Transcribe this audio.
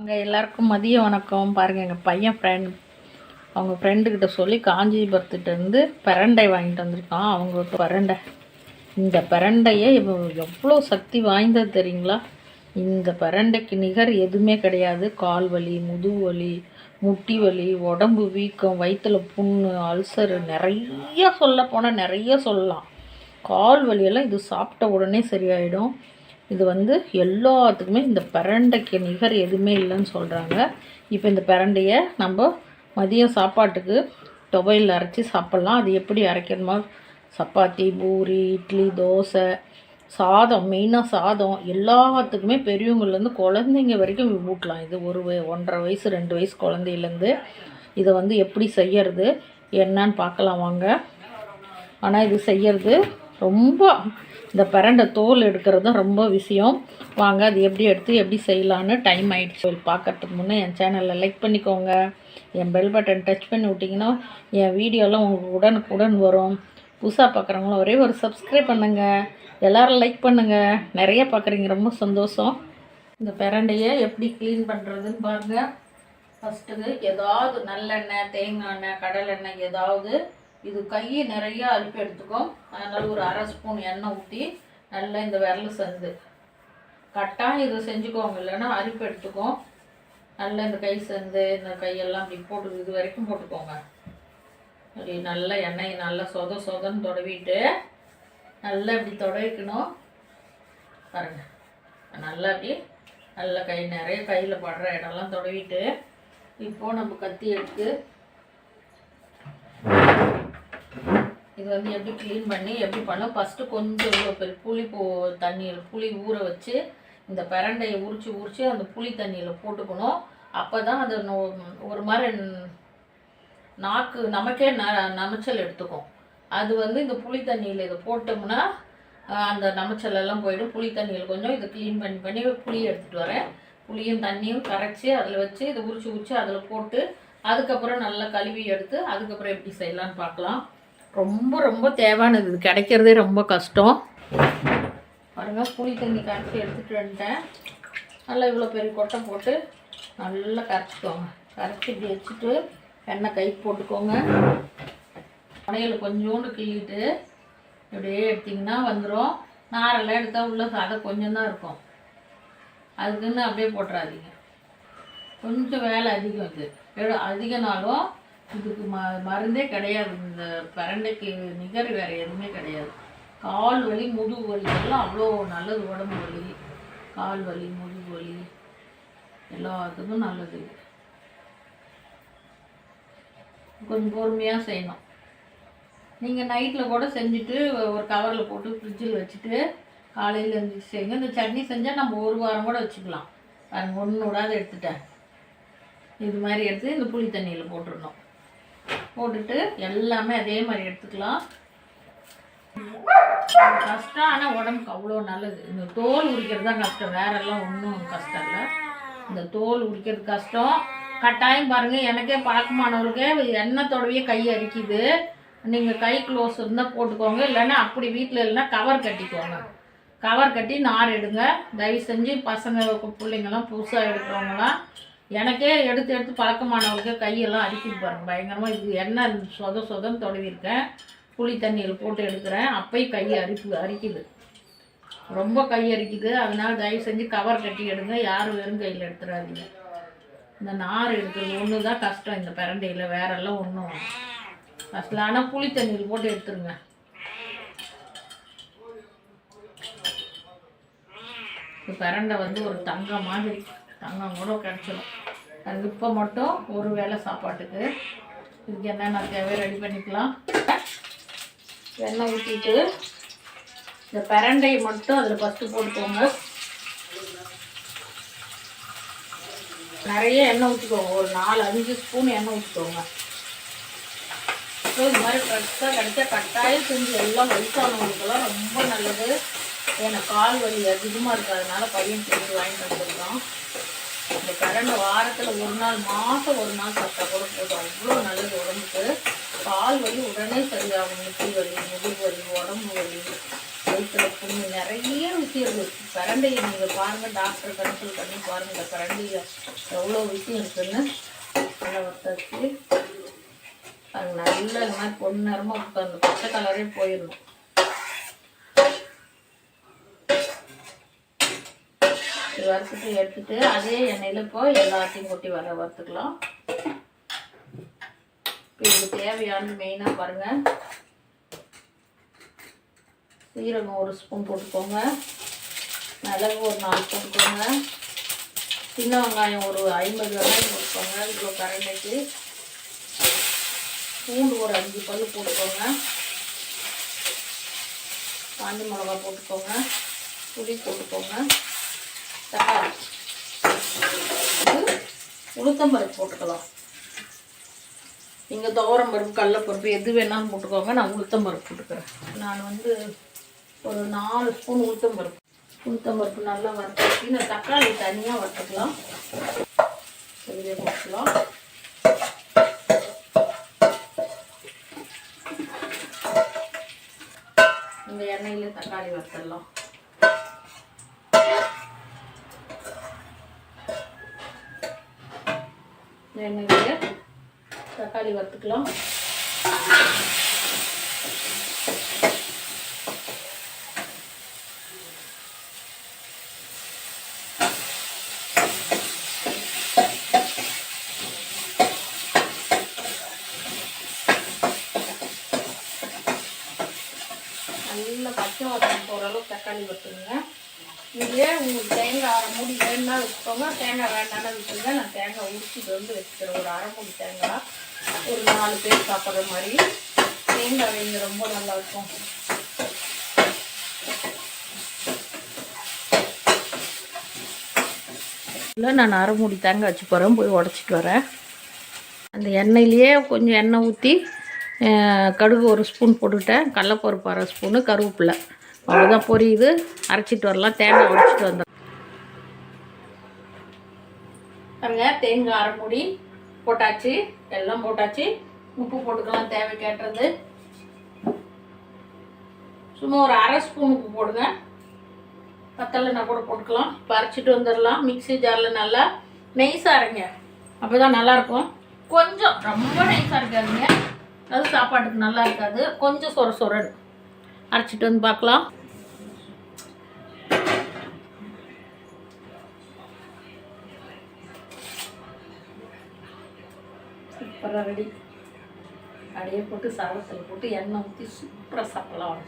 அங்கே எல்லாருக்கும் மதிய வணக்கம். பாருங்கள் எங்கள் பையன் ஃப்ரெண்ட் அவங்க ஃப்ரெண்டுக்கிட்ட சொல்லி காஞ்சிபுரத்துலேருந்து பிரண்டை வாங்கிட்டு வந்திருக்கான். அவங்க பரண்டை. இந்த பிரண்டையை எவ்வளோ சக்தி வாய்ந்தது தெரியுங்களா? இந்த பிரண்டைக்கு நிகர் எதுவுமே கிடையாது. கால் வலி முதுகு வலி முட்டி வலி உடம்பு வீக்கம் வயிற்றில் புண்ணு அல்சரு நிறைய சொல்ல போனால் நிறைய சொல்லலாம். கால் வலியெல்லாம் இது சாப்பிட்ட உடனே சரியாயிடும். இது வந்து எல்லாத்துக்குமே இந்த பிரண்டைக்கு நிகர் எதுவுமே இல்லைன்னு சொல்கிறாங்க இப்போ இந்த பிரண்டையை நம்ம மதியம் சாப்பாட்டுக்கு துவையில் அரைச்சி சாப்பிட்லாம். அது எப்படி அரைக்கணுமோ? சப்பாத்தி பூரி இட்லி தோசை சாதம் மெயினாக சாதம். எல்லாத்துக்குமே பெரியவங்கள்லேருந்து குழந்தைங்க வரைக்கும் ஊட்டலாம். இது ஒரு வய- ஒன்றரை வயசு ரெண்டு வயசு குழந்தையிலேருந்து இதை வந்து எப்படி செய்யறது என்னன்னு பார்க்கலாம் வாங்க. ஆனால் இது செய்யறது ரொம்ப இந்த பிரண்டை தோல் எடுக்கிறது தான் ரொம்ப விஷயம். வாங்க அது எப்படி எடுத்து எப்படி செய்யலான்னு டைம் ஆகிடுச்சு பார்க்கறதுக்கு முன்னே என் சேனலில் லைக் பண்ணிக்கோங்க. என் பெல் பட்டன் டச் பண்ணி விட்டிங்கன்னா என் வீடியோலாம் உங்களுக்கு உடனுக்குடன் வரும். புதுசாக பார்க்குறவங்களும் ஒரே ஒரு சப்ஸ்கிரைப் பண்ணுங்கள் எல்லோரும் லைக் பண்ணுங்கள் நிறைய பார்க்குறீங்க. ரொம்ப சந்தோஷம். இந்த பிரண்டையை எப்படி க்ளீன் பண்ணுறதுன்னு பாருங்கள் ஃபஸ்ட்டுக்கு ஏதாவது நல்லெண்ணெய் தேங்காய் எண்ணெய் கடலெண்ணெய் ஏதாவது இது கையை நிறைய அரிப்பு எடுத்துக்கும் அதனால் ஒரு அரை ஸ்பூன் எண்ணெய் ஊற்றி நல்லா இந்த விரல் சந்து கட்டாயம் இது செஞ்சுக்கோங்க. இல்லைன்னா அரிப்பு எடுத்துக்கும் நல்லா இந்த கை சந்து இந்த கையெல்லாம் அப்படி போட்டு இது வரைக்கும் போட்டுக்கோங்க. அப்படி நல்லா எண்ணெயை நல்லா சொத சொதன்னு தொடவிட்டு நல்லா இப்படி தொடவிக்கணும். பாருங்க. நல்லா அப்படி நல்லா கை நிறைய கையில் படுற இடம்லாம் தொடவிட்டு இப்போது நம்ம கத்தி எடுத்து இது வந்து எப்படி க்ளீன் பண்ணி எப்படி பண்ணோம் ஃபஸ்ட்டு கொஞ்சம் இவ்வளோ புளி போ தண்ணியில் புளி ஊற வச்சு இந்த பிரண்டையை உரிச்சு உரிச்சு அந்த புளி தண்ணியில் போட்டுக்கணும். அப்போ தான் அது ஒரு மாதிரி நாக்கு நமக்கே ந நமைச்சல் எடுத்துக்கும். அது வந்து இந்த புளி தண்ணியில் இதை போட்டோம்னா அந்த நமைச்சலெல்லாம் போய்டும் போயிடும். புளி தண்ணியில் கொஞ்சம் இதை க்ளீன் பண்ணி பண்ணி புளி எடுத்துகிட்டு வரேன். புளியும் தண்ணியும் கரைச்சி அதில் வச்சு இதை உரிச்சு உரிச்சு அதில் போட்டு அதுக்கப்புறம் நல்லா கழுவி எடுத்து அதுக்கப்புறம் எப்படி செய்யலான்னு பார்க்கலாம். ரொம்ப ரொம்ப தேவையானது. இது கிடைக்கிறதே ரொம்ப கஷ்டம். பாருங்க புளி தண்ணி கரைச்சி எடுத்துகிட்டு வந்துட்டேன். நல்லா இவ்வளோ பெரிய கொட்டை போட்டு நல்லா கரைச்சிக்கோங்க. கரைச்சி இப்படி வச்சுட்டு எண்ணெய் கை போட்டுக்கோங்க. கடையில் கொஞ்சோண்டு கிள்ளிட்டு இப்படியே எடுத்திங்கன்னா வந்துடும் நாரெல்லாம் எடுத்தால் உள்ள சதை கொஞ்சம் தான் இருக்கும். அதுக்குன்னு அப்படியே போட்டுறாதீங்க. கொஞ்சம் வேலை அதிகம் இது. அதிக அதிகனாலும் இதுக்கு ம மருந்தே கிடையாது. இந்த பிரண்டைக்கு நிகர் வேறு எதுவுமே கிடையாது. கால் வலி முதுகு வலி எல்லாம் அவ்வளோ நல்லது. உடம்பு வலி கால் வலி முதுகு வலி எல்லாத்துக்கும் நல்லது. கொஞ்சம் பொறுமையாக செய்யணும். நீங்கள் நைட்டில் கூட செஞ்சுட்டு ஒரு கவரில் போட்டு ஃப்ரிட்ஜில் வச்சுட்டு காலையில் எழுந்திரிச்சு செய்யுங்க. இந்த சட்னி செஞ்சால் நம்ம ஒரு வாரம் கூட வச்சுக்கலாம். பாருங்க ஒன்று விடாத எடுத்துட்டேன். இது மாதிரி எடுத்து இந்த புளி தண்ணியில் போட்டுடணும். போட்டுட்டு எல்லாமே அதே மாதிரி எடுத்துக்கலாம். கஷ்டம் ஆனால் உடம்புக்கு அவ்வளோ நல்லது. இந்த தோல் உரிக்கிறது தான் கஷ்டம். வேறெல்லாம் ஒன்றும் கஷ்டம் இல்லை. இந்த தோல் உரிக்கிறது கஷ்டம். கட்டாயம் பாருங்கள் எனக்கே பழக்கமானவருக்கே எண்ணெய் தொடவையே கை அரிக்குது. நீங்கள் கை க்ளோஸ் இருந்தால் போட்டுக்கோங்க. இல்லைன்னா அப்படி வீட்டில் இல்லைன்னா கவர் கட்டிக்கோங்க. கவர் கட்டி நார் எடுங்க. தயவு செஞ்சு பசங்க பிள்ளைங்கெல்லாம் புதுசாக எடுக்கிறவங்களாம் எனக்கே எடுத்து எடுத்து பழக்கமானவங்களுக்கு கையெல்லாம் அடிக்கிட்டு பாருங்க. பயங்கரமாக இது எண்ணெய் சொத சொதன்னு தொடவிருக்கேன் புளி தண்ணியில் போட்டு எடுக்கிறேன். அப்பயும் கை அரிப்பு அரிக்குது. ரொம்ப கை அரிக்குது. அதனால் தயவு செஞ்சு கவர் கட்டி எடுங்க. யாரும் வெறும் கையில் எடுத்துடாதீங்க இந்த நார் எடுக்கிறது ஒன்று தான் கஷ்டம். இந்த பிரண்டையில் வேறெல்லாம் ஒன்றும் கஷ்டம். ஆனால் புளி தண்ணியில் போட்டு எடுத்துருங்க. இந்த பிரண்டை வந்து ஒரு தங்கம் மாதிரி. தங்கம் கூட கிடச்சிடும் அது இப்போ மட்டும் ஒரு வேளை சாப்பாட்டுக்கு. இதுக்கு என்னென்ன தேவையோ ரெடி பண்ணிக்கலாம். எண்ணெய் ஊற்றிட்டு இந்த பிரண்டையை மட்டும் அதில் ஃபஸ்ட்டு போட்டுக்கோங்க. நிறைய எண்ணெய் ஊற்றிக்கோங்க ஒரு நாலு அஞ்சு ஸ்பூன் எண்ணெய் ஊற்றிக்கோங்க ஸோ இது மாதிரி ஃப்ரெஷ்ஷாக கிடைச்சா கட்டாயம் செஞ்சு எல்லாம் வயசானவங்களுக்கெல்லாம் ரொம்ப நல்லது. ஏன்னா கால் வலி அதிகமாக இருக்கிறதுனால பையன் செஞ்சு வாங்கிட்டு வந்துருக்கோம் இந்த கரண்டை வாரத்தில் ஒரு நாள் மாதம் ஒரு நாள் சாப்பிட்டா கூட போதும். அவ்வளோ நல்லது உடம்புக்கு. கால் வலி உடனே சரியாகும். முட்டி வலி முதுகு வலி உடம்பு வலி வயிற்றுல புண்ணு நிறைய விஷயம் இருக்குது கரண்டையை நீங்கள் பாருங்கள் டாக்டர் கன்சல்ட் பண்ணி பாருங்கள் இந்த பிரண்டையை எவ்வளோ விஷயம் இருக்குதுன்னு நல்லா வத்தாச்சு அது நல்லா இந்த மாதிரி பொண்ணு நேரமாக அந்த பச்சை கலரே போயிடணும். இது வறுத்துட்டு எடுத்துட்டு அதே எண்ணெயில் இப்போ எல்லாத்தையும் கொட்டி வர வறுத்துக்கலாம். இப்போ இது தேவையானது மெயினாக பாருங்கள் சீரகம் ஒரு ஸ்பூன் போட்டுக்கோங்க. மிளகு ஒரு நாலு போட்டுக்கோங்க. சின்ன வெங்காயம் ஒரு ஐம்பது வெங்காயம் போட்டுக்கோங்க. இவ்வளோ கரண்டைக்கு பூண்டு ஒரு அஞ்சு பல் போட்டுக்கோங்க. காஞ்சி மிளகா போட்டுக்கோங்க. புளி போட்டுக்கோங்க. தக்காளி உளுத்தம்பருப்பு போட்டுக்கலாம். நீங்கள் துவரம் பருப்பு கடலப்பருப்பு எது வேணாலும் போட்டுக்கோங்க. நான் உளுத்தம் பருப்பு போட்டுக்கிறேன். நான் வந்து ஒரு நாலு ஸ்பூன் உளுத்தம் பருப்பு உளுத்தம் பருப்பு நல்லா வறுத்து நான் தக்காளி தனியாக வறுத்துக்கலாம். இதுலேயே போட்டுக்கலாம். இந்த எண்ணெயில தக்காளி வறுத்துடலாம். எண்ணெயில தக்காளி வறுத்துக்கலாம். நல்லா பச்சை வாசம் போகிற அளவுக்கு தக்காளி வறுத்துருங்க இதுலேயே உங்களுக்கு தேங்காய் அரை மூடி வேணும்னா வச்சுக்கோங்க. தேங்காய் வேண்டாம்னா விட்டுருங்க நான் தேங்காய் உரிச்சிட்டு வந்து வச்சுக்கிறேன். ஒரு அரை மூடி தேங்காய். ஒரு நாலு பேர் சாப்பிட்ற மாதிரி. தேங்காய் வைங்க ரொம்ப நல்லா இருக்கும். இல்லை நான் அரை மூடி தேங்காய் வச்சு போகிறேன் போய் உடச்சிட்டு வரேன். அந்த எண்ணெயிலேயே கொஞ்சம் எண்ணெய் ஊற்றி கடுகு ஒரு ஸ்பூன் போட்டுக்கிட்டேன் கடலப்பருப்பு அரை ஸ்பூனு கருவேப்பிலை. அவ்வளோதான் பொரியுது. அரைச்சிட்டு வரலாம். தேங்காய் உடைச்சிட்டு வந்துடும் பாருங்க தேங்காய் அரை மூடி போட்டாச்சு. எல்லாம் போட்டாச்சு. உப்பு போட்டுக்கலாம் தேவை கேட்டுறது சும்மா ஒரு அரை ஸ்பூன் உப்பு போடுங்க. பத்தலைன்னா கூட போட்டுக்கலாம். இப்போ அரைச்சிட்டு வந்துடலாம். மிக்ஸி ஜாரில் நல்லா நெய்ஸாக அரைங்க. அப்போ தான் நல்லாயிருக்கும். கொஞ்சம் ரொம்ப நைஸாக இருக்காதுங்க. அது சாப்பாட்டுக்கு நல்லா இருக்காது. கொஞ்சம் சொர சொரடு அரைச்சிட்டு வந்து பார்க்கலாம். சூப்பராக ரெடி அப்படியே போட்டு சாதத்தில் போட்டு எண்ணெய் ஊற்றி சூப்பராக சாப்பிடலாம்.